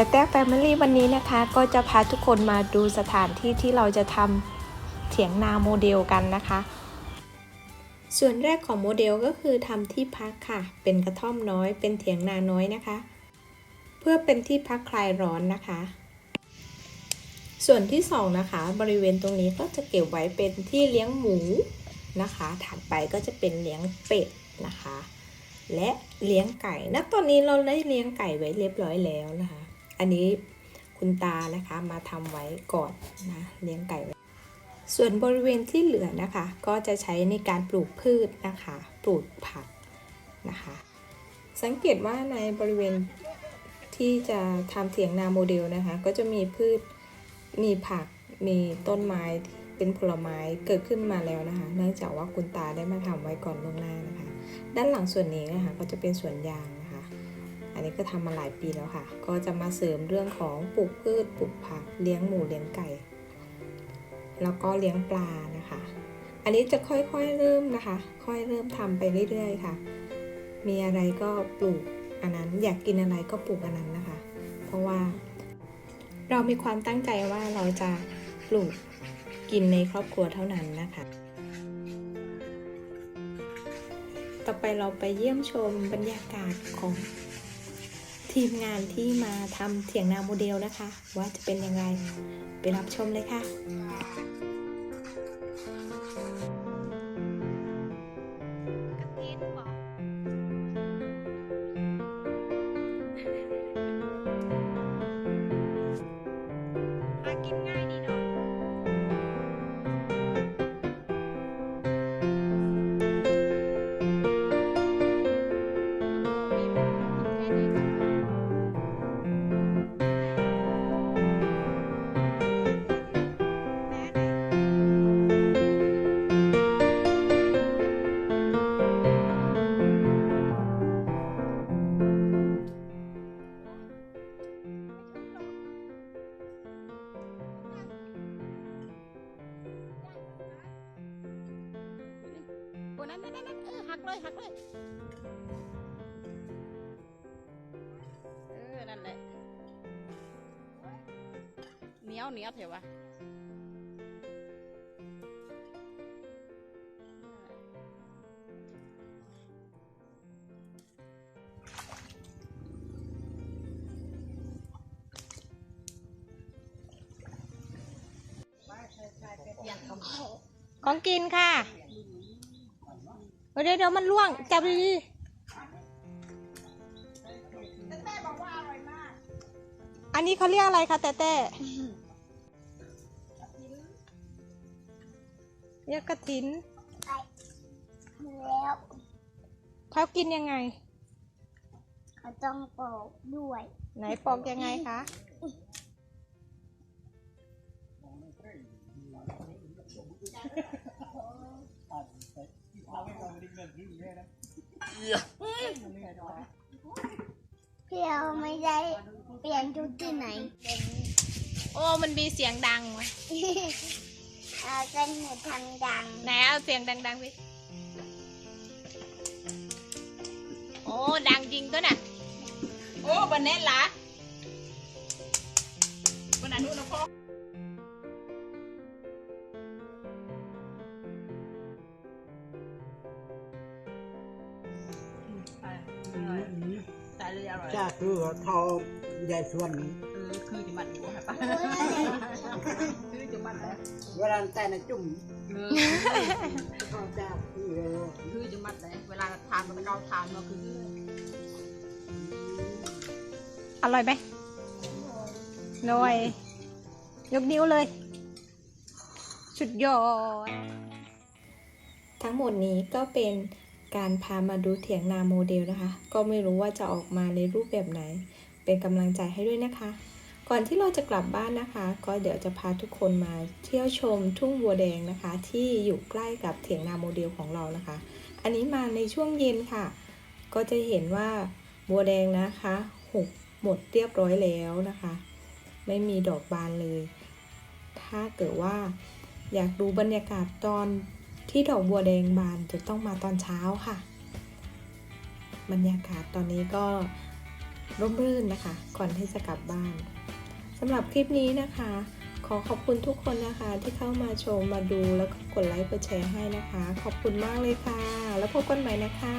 แต่แต่แฟมิลี่วันนี้นะคะ ก็จะพาทุกคนมาดูสถานที่ที่เราจะทำเถียงนาโมเดลกันนะคะ ส่วนแรกของโมเดลก็คือทำที่พักค่ะ เป็นกระท่อมน้อย เป็นเถียงนาน้อยนะคะ เพื่อเป็นที่พักคลายร้อนนะคะ ส่วนที่สองนะคะ บริเวณตรงนี้ก็จะเก็บไว้เป็นที่เลี้ยงหมูนะคะ ถัดไปก็จะเป็นเลี้ยงเป็ดนะคะและเลี้ยงไก่ ณ ตอนนี้เราได้เลี้ยงไก่ไว้เรียบร้อยแล้วนะคะ อันนี้คุณตานะคะมาทำไว้ก่อนนะเลี้ยงไก่ไว้ส่วนบริเวณที่เหลือนะคะ ก็จะใช้ในการปลูกพืชนะคะ ปลูกผักนะคะ สังเกตว่าในบริเวณที่จะทำเถียงนาโมเดลนะคะ ก็จะมีพืชมีผักมีต้นไม้ที่เป็นผลไม้เกิดขึ้นมาแล้วนะคะ เนื่องจากว่าคุณตาได้มาทำไว้ก่อนล่วงหน้านะคะ ด้านหลังส่วนนี้นะคะก็จะเป็นสวนยาง อันนี้ก็ทำมาหลายปีแล้วค่ะ ก็จะมาเสริมเรื่องของปลูกพืชปลูกผักเลี้ยงหมูเลี้ยงไก่ แล้วก็เลี้ยงปลานะคะ อันนี้จะค่อยๆเริ่มนะคะ ค่อยเริ่มทำไปเรื่อยๆค่ะ มีอะไรก็ปลูกอันนั้นอยากกินอะไรก็ปลูกอันนั้นนะคะ เพราะว่าเรามีความตั้งใจว่าเราจะปลูกกินในครอบครัวเท่านั้นนะคะ ต่อไปเราไปเยี่ยมชมบรรยากาศของ ทีมงานที่มาทำเถียงนาโมเดลนะคะ ว่าจะเป็นยังไง ไปรับชมเลยค่ะกินง่ายดีเนาะ นั่นนั่นนั่นเออหักเลยหักเลยเออนั่นแหละเหนียวเหนียวเถอะวะของกินค่ะ เดี๋ยวเดี๋ยวมันล่วง จับดีๆอันนี้เขาเรียกอะไรคะแต่แต่เรียกกระถินแล้วเขากินยังไง เขาต้องปลูกด้วย ไหนปอกยังไงคะ พี่เราไม่ได้เปลี่ยนชุดที่ไหนโอ้มันมีเสียงดังวะเราเป็นหนูทำดังไหนเอาเสียงดังๆสิโอ้ดังจริงตัวน่ะโอ้บันเน้นละบันนั้นนู่นนะพ่อ เลยอร่อยจ้าคือทอใหญ่ส่วนเออคือจะมันหัวค่ะป้าคือจะมันแล้วเวลาแต่ในจุ่มเออทอจ้าคือคือจะมันแล้วเวลาทานมันเราทานก็คืออร่อยไหมหน่อย ยกนิ้วเลย สุดยอด ทั้งหมดนี้ก็เป็น การพามาดูเถียงนาโมเดลนะคะ ก็ไม่รู้ว่าจะออกมาในรูปแบบไหน เป็นกำลังใจให้ด้วยนะคะ ก่อนที่เราจะกลับบ้านนะคะ ก็เดี๋ยวจะพาทุกคนมาเที่ยวชมทุ่งบัวแดงนะคะ ที่อยู่ใกล้กับเถียงนาโมเดลของเรานะคะ อันนี้มาในช่วงเย็นค่ะ ก็จะเห็นว่าบัวแดงนะคะหุบหมดเรียบร้อยแล้วนะคะ ไม่มีดอกบานเลย ถ้าเกิดว่าอยากดูบรรยากาศตอน ที่ดอกบัวแดงบานจะต้องมาตอนเช้าค่ะ บรรยากาศตอนนี้ก็ร่มรื่นนะคะ ก่อนที่จะกลับบ้านสำหรับคลิปนี้นะคะ ขอขอบคุณทุกคนนะคะที่เข้ามาชมมาดูแล้วก็กดไลค์กดแชร์ให้นะคะ ขอบคุณมากเลยค่ะ แล้วพบกันใหม่นะคะ